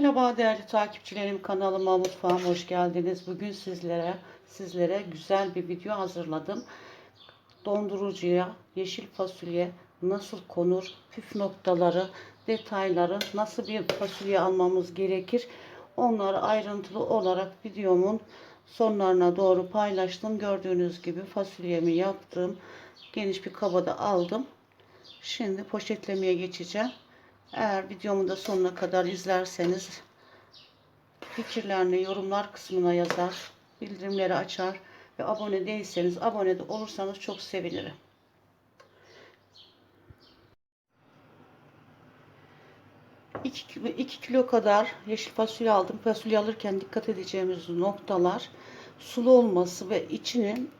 Merhaba değerli takipçilerim kanalıma mutfağıma hoş geldiniz. Bugün sizlere sizlere güzel bir video hazırladım. Dondurucuya yeşil fasulye nasıl konur, püf noktaları, detayları, nasıl bir fasulye almamız gerekir onları ayrıntılı olarak videomun sonlarına doğru paylaştım. Gördüğünüz gibi fasulyemi yaptım. Geniş bir kabada aldım. Şimdi poşetlemeye geçeceğim. Eğer videomu da sonuna kadar izlerseniz fikirlerini yorumlar kısmına yazar, bildirimleri açar ve abone değilseniz abone de olursanız çok sevinirim. İki, kilo- kadar yeşil fasulye aldım. Fasulye alırken dikkat edeceğimiz noktalar sulu olması ve içinin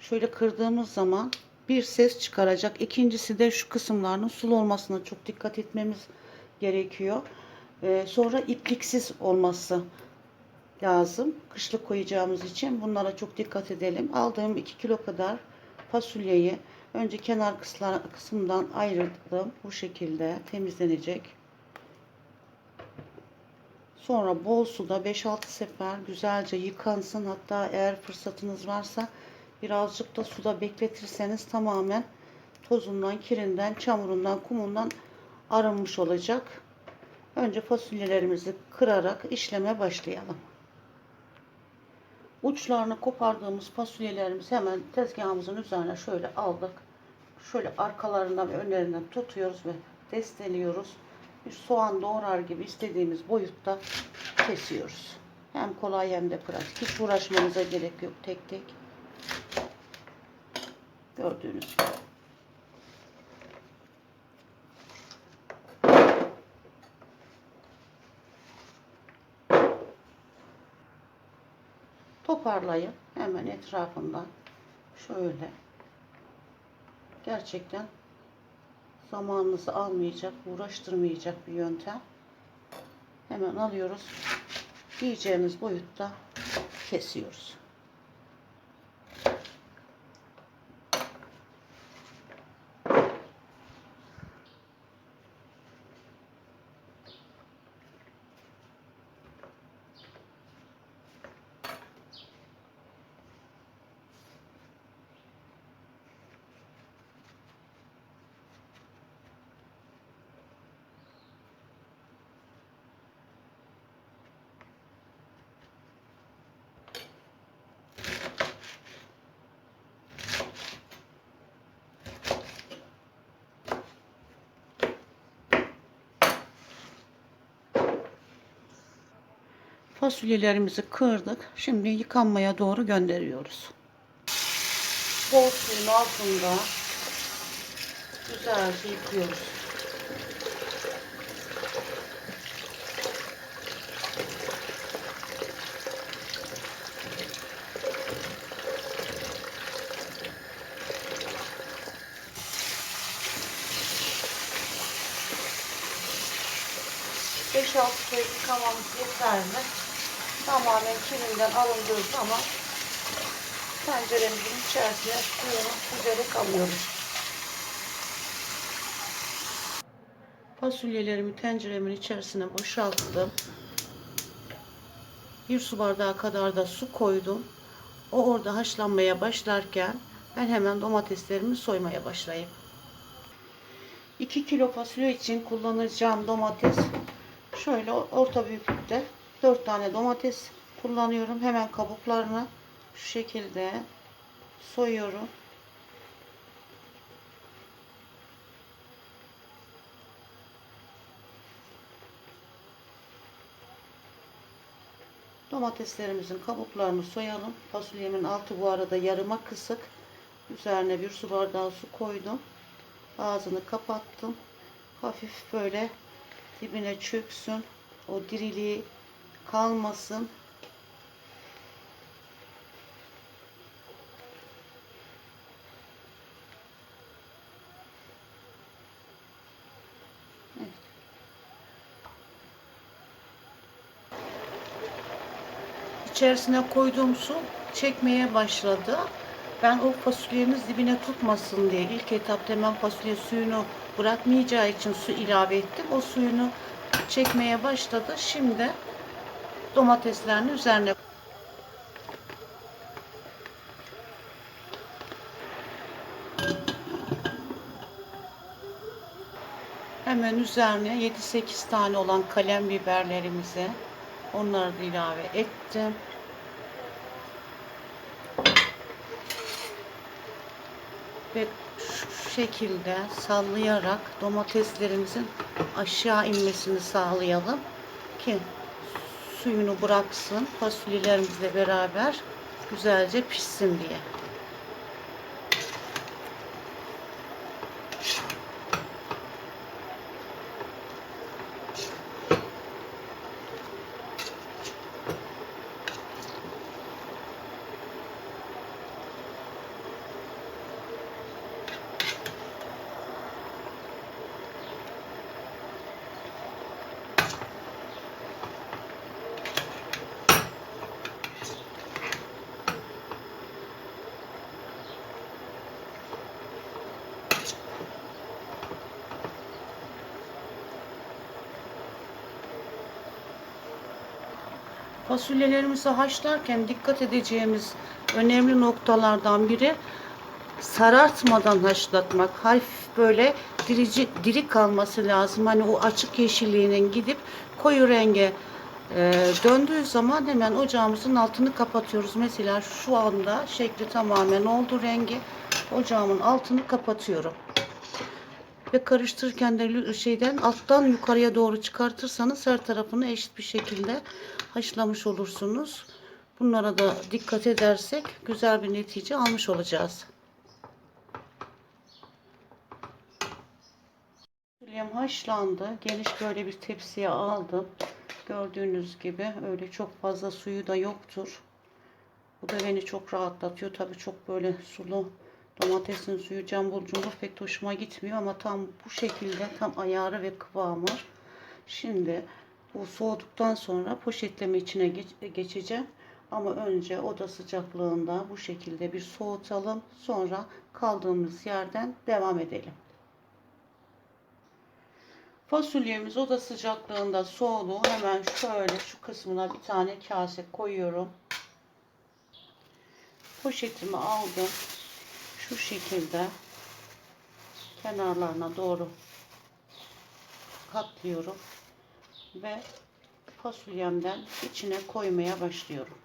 şöyle kırdığımız zaman bir ses çıkaracak. İkincisi de şu kısımlarının sulu olmasına çok dikkat etmemiz gerekiyor. Ee, sonra ipliksiz olması lazım. Kışlık koyacağımız için bunlara çok dikkat edelim. Aldığım 2 kilo kadar fasulyeyi önce kenar kısımdan ayırdım. Bu şekilde temizlenecek. Sonra bol suda 5-6 sefer güzelce yıkansın. Hatta eğer fırsatınız varsa birazcık da suda bekletirseniz tamamen tozundan, kirinden, çamurundan, kumundan arınmış olacak. Önce fasulyelerimizi kırarak işleme başlayalım. Uçlarını kopardığımız fasulyelerimizi hemen tezgahımızın üzerine şöyle aldık. Şöyle arkalarından ve önlerinden tutuyoruz ve desteliyoruz. Bir soğan doğrar gibi istediğimiz boyutta kesiyoruz. Hem kolay hem de pratik. Hiç uğraşmanıza gerek yok tek tek. Gördüğünüz gibi. Toparlayıp hemen etrafından şöyle gerçekten zamanınızı almayacak, uğraştırmayacak bir yöntem. Hemen alıyoruz. Yiyeceğimiz boyutta kesiyoruz. Fasulyelerimizi kırdık. Şimdi yıkanmaya doğru gönderiyoruz. Bol suyun altında güzelce yıkıyoruz. Beş altı kere yıkamamız yeterli. Tamamen kirinden arındığı zaman tenceremizin içerisine suyunu süzerek alıyoruz. Fasulyelerimi tenceremin içerisine boşalttım. Bir su bardağı kadar da su koydum. O orada haşlanmaya başlarken ben hemen domateslerimi soymaya başlayayım. 2 kilo fasulye için kullanacağım domates şöyle orta büyüklükte 4 tane domates kullanıyorum. Hemen kabuklarını şu şekilde soyuyorum. Domateslerimizin kabuklarını soyalım. Fasulyemin altı bu arada yarıma kısık. Üzerine bir su bardağı su koydum. Ağzını kapattım. Hafif böyle dibine çöksün. O diriliği kalmasın. İçerisine koyduğum su çekmeye başladı. Ben o fasulyemiz dibine tutmasın diye ilk etapta hemen fasulye suyunu bırakmayacağı için su ilave ettim. O suyunu çekmeye başladı. Şimdi domateslerini üzerine Hemen üzerine 7-8 tane olan kalem biberlerimizi onları da ilave ettim. Ve şu şekilde sallayarak domateslerimizin aşağı inmesini sağlayalım ki suyunu bıraksın fasulyelerimizle beraber güzelce pişsin diye. Fasulyelerimizi haşlarken dikkat edeceğimiz önemli noktalardan biri sarartmadan haşlatmak. Hafif böyle dirici, diri kalması lazım. Hani o açık yeşilliğinin gidip koyu renge e, döndüğü zaman hemen ocağımızın altını kapatıyoruz. Mesela şu anda şekli tamamen oldu rengi. Ocağımın altını kapatıyorum. Ve karıştırırken de şeyden alttan yukarıya doğru çıkartırsanız her tarafını eşit bir şekilde haşlamış olursunuz. Bunlara da dikkat edersek güzel bir netice almış olacağız. Fasulyem haşlandı. Geniş böyle bir tepsiye aldım. Gördüğünüz gibi öyle çok fazla suyu da yoktur. Bu da beni çok rahatlatıyor. Tabii çok böyle sulu domatesin suyu cambur cumbur pek hoşuma gitmiyor ama tam bu şekilde tam ayarı ve kıvamı. Şimdi bu soğuduktan sonra poşetleme içine geç- geçeceğim. Ama önce oda sıcaklığında bu şekilde bir soğutalım. Sonra kaldığımız yerden devam edelim. Fasulyemiz oda sıcaklığında soğudu. Hemen şöyle şu kısmına bir tane kase koyuyorum. Poşetimi aldım. Şu şekilde kenarlarına doğru katlıyorum ve fasulyemden içine koymaya başlıyorum.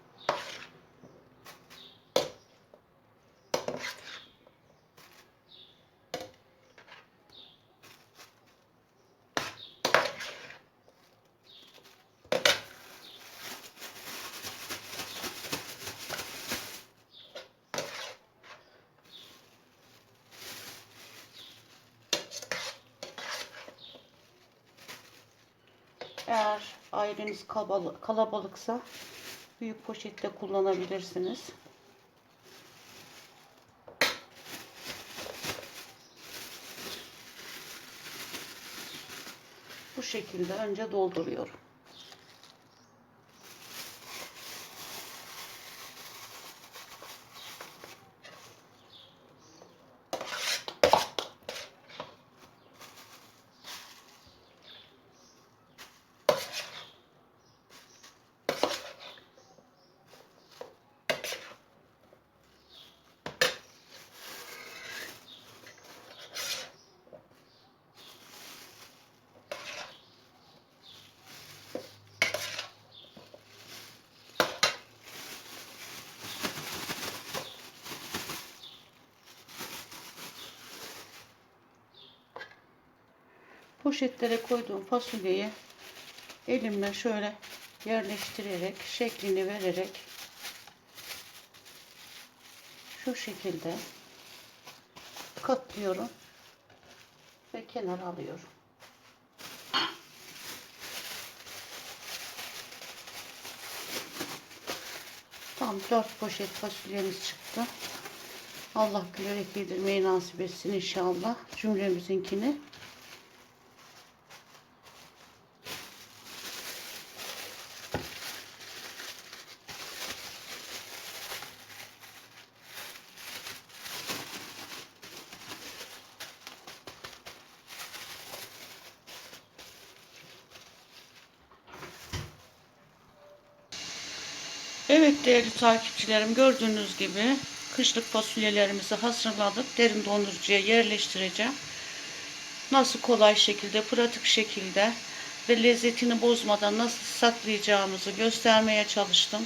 Eğer aileniz kalabalık, kalabalıksa büyük poşette kullanabilirsiniz. Bu şekilde önce dolduruyorum. Poşetlere koyduğum fasulyeyi elimle şöyle yerleştirerek şeklini vererek şu şekilde katlıyorum ve kenara alıyorum. Tam 4 poşet fasulyemiz çıktı. Allah gülerek yedirmeyi nasip etsin inşallah cümlemizinkini. Evet değerli takipçilerim gördüğünüz gibi kışlık fasulyelerimizi hazırladık. Derin dondurucuya yerleştireceğim. Nasıl kolay şekilde, pratik şekilde ve lezzetini bozmadan nasıl saklayacağımızı göstermeye çalıştım.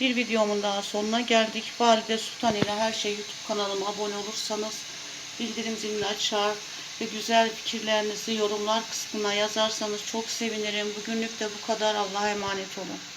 Bir videomun daha sonuna geldik. Valide Sultan ile her şey YouTube kanalıma abone olursanız bildirim zilini açar ve güzel fikirlerinizi yorumlar kısmına yazarsanız çok sevinirim. Bugünlük de bu kadar. Allah'a emanet olun.